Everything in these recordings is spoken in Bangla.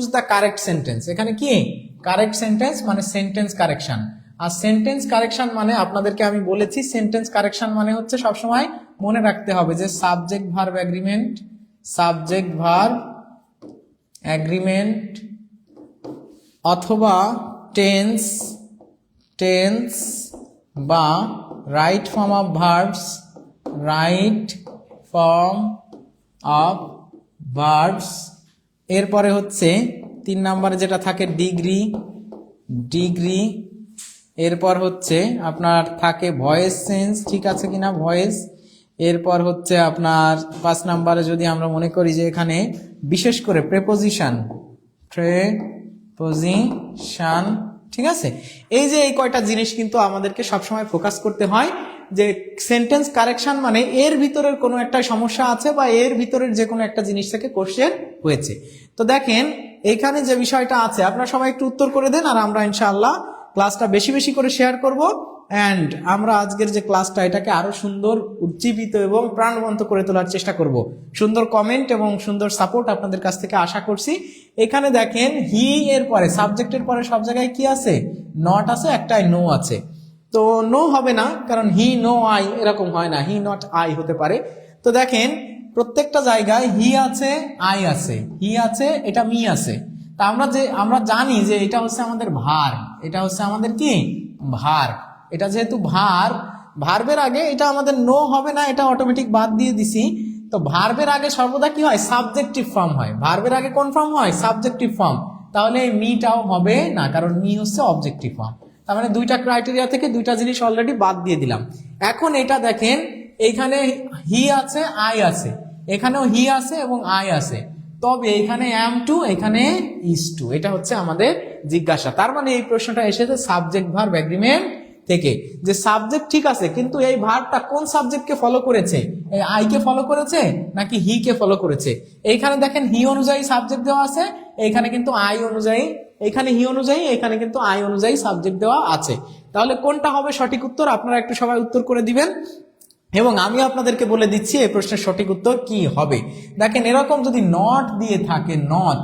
চুজ দ্য কারেক্ট সেন্টেন্স এখানে কি? কারেক্ট সেন্টেন্স মানে সেন্টেন্স কারেকশন আর সেন্টেন্স কারেকশন মানে আপনাদেরকে আমি বলেছি সেন্টেন্স কারেকশন মানে হচ্ছে সবসময় মনে রাখতে হবে যে subject verb agreement subject verb agreement অথবা টেন্স টেন্স বা right form of verbs right form of verbs এরপরে হচ্ছে তিন নম্বরে যেটা থাকে ডিগ্রি ডিগ্রি, এরপর হচ্ছে আপনার থাকে ভয়েস সেন্স, ঠিক আছে কিনা ভয়েস? এরপর হচ্ছে আপনার পাঁচ নাম্বারে যদি আমরা মনে করি যে এখানে বিশেষ করে প্রেপোজিশন প্রেপোজিশন ঠিক আছে? এই যে এই কয়টা জিনিস কিন্তু আমাদেরকে সবসময় ফোকাস করতে হয় যে সেন্টেন্স কারেকশন মানে এর ভিতরের কোনো একটা সমস্যা আছে বা এর ভিতরের যে কোনো একটা জিনিস থেকে কোশ্চেন হয়েছে। তো দেখেন, এখানে যে বিষয়টা আছে, আপনারা সবাই একটু উত্তর করে দেন আর আমরা ইনশাআল্লাহ ক্লাসটা বেশি বেশি করে শেয়ার করব। অ্যান্ড আমরা আজকের যে ক্লাসটা এটাকে আরও সুন্দর উজ্জীবিত এবং প্রাণবন্ত করে তোলার চেষ্টা করব। সুন্দর কমেন্ট এবং সুন্দর সাপোর্ট আপনাদের কাছ থেকে আশা করছি। এখানে দেখেন হি এর পরে সাবজেক্টের পরে সব জায়গায় কি আছে? নট আছে একটাই নো আছে। তো নো হবে না, কারণ হি নো আই এরকম হয় না। হি নট আই হতে পারে। তো দেখেন, প্রত্যেকটা জায়গায় হি আছে আই আছে। হি আছে, এটা মি আছে। তা আমরা যে, আমরা জানি যে এটা হচ্ছে আমাদের ভার। এটা হচ্ছে আমাদের কি? ভার। এটা যেহেতু ভার, ভার্বের আগে এটা আমাদের নো হবে না, এটা অটোমেটিক বাদ দিয়ে দিছি। তো ভার্বের আগে সর্বদা কি হয়? সাবজেক্টিভ ফর্ম হয়। ভার্বের আগে কোন ফর্ম হয়? সাবজেক্টিভ ফর্ম তাহলে মিটাও হবে না, কারণ মি হচ্ছে অবজেক্টিভ ফর্ম তার মানে দুইটা ক্রাইটেরিয়া থেকে দুইটা জিনিস অলরেডি বাদ দিয়ে দিলাম। এখন এটা দেখেন, এইখানে হি আছে আই আছে। এখানেও হি আছে এবং আই আছে। তবে এখানে অ্যাম টু এখানে ইস টু এটা হচ্ছে আমাদের জিজ্ঞাসা। তার মানে এই প্রশ্নটা এসেছে সাবজেক্ট ভার্ব এগ্রিমেন্ট থেকে। যে সাবজেক্ট ঠিক আছে, কিন্তু এই ভার্বটা কোন সাবজেক্টকে ফলো করেছে? এই আই কে ফলো করেছে, নাকি হি কে ফলো করেছে? এইখানে দেখেন হি অনুযায়ী সাবজেক্ট দেওয়া আছে, এইখানে কিন্তু আই অনুযায়ী এখানে হি অনুযায়ী, এখানে কিন্তু আই অনুযায়ী সাবজেক্ট দেওয়া আছে। তাহলে কোনটা হবে সঠিক উত্তর? আপনারা একটু সবাই উত্তর করে দিবেন। এবং আমি আপনাদেরকে বলে দিচ্ছি, এই প্রশ্নের সঠিক উত্তর কি হবে? দেখেন, এরকম যদি নট দিয়ে থাকে নট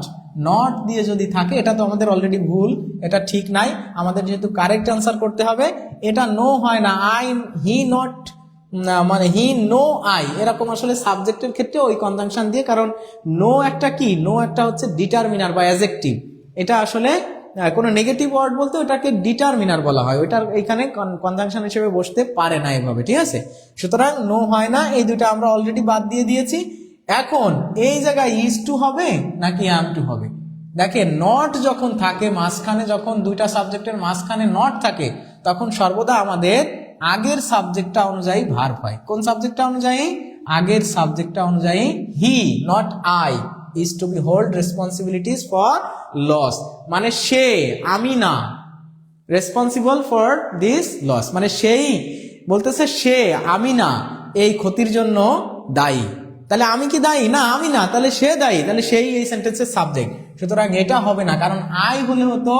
নট দিয়ে যদি থাকে, এটা তো আমাদের অলরেডি ভুল, এটা ঠিক নাই। আমাদের যেহেতু কারেক্ট অ্যান্সার করতে হবে, এটা নো হয় না আই হি নট মানে হি নো আই এরকম আসলে সাবজেক্টের ক্ষেত্রে ওই কনজাংশন দিয়ে, কারণ নো একটা কি? নো একটা হচ্ছে ডিটারমিনার বা অ্যাজেক্টিভ এটা আসলে কোনো নেগেটিভ ওয়ার্ড বলতে ওটাকে ডিটারমিনার বলা হয়। ওইটার এখানে কনজাংশন হিসেবে বসতে পারে না এভাবে, ঠিক আছে? সুতরাং নো হয় না, এই দুটো আমরা অলরেডি বাদ দিয়ে দিয়েছি। এখন, এই জায়গায় ইজ টু হবে নাকি আম টু হবে? দেখে নট যখন থাকে, মাঝখানে যখন দুইটা সাবজেক্টের মাঝখানে নট থাকে, তখন সর্বদা আমাদের আগের সাবজেক্টটা অনুযায়ী ভার হয়। কোন সাবজেক্টটা অনুযায়ী? আগের সাবজেক্টটা অনুযায়ী he not I is to be hold responsibilities for loss মানে সে, আমি না রেসপন্সিবল ফর দিস লস মানে সেই, বলতেছে সে, আমি না, এই ক্ষতির জন্য দায়ী। তাহলে আমি কি দায়ী? না, আমি না, তাহলে সে দায়ী। তাহলে সেই এই সেন্টেন্সের সাবজেক্ট সুতরাং এটা হবে না, কারণ আই হলে হতো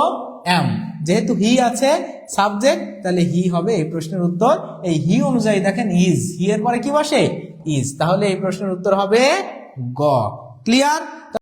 এম যেহেতু হি আছে সাবজেক্ট তাহলে হি হবে। এই প্রশ্নের উত্তর, এই হি অনুযায়ী দেখেন ইজ হি এর পরে কি বসে? ইজ তাহলে এই প্রশ্নের উত্তর হবে গ। ক্লিয়ার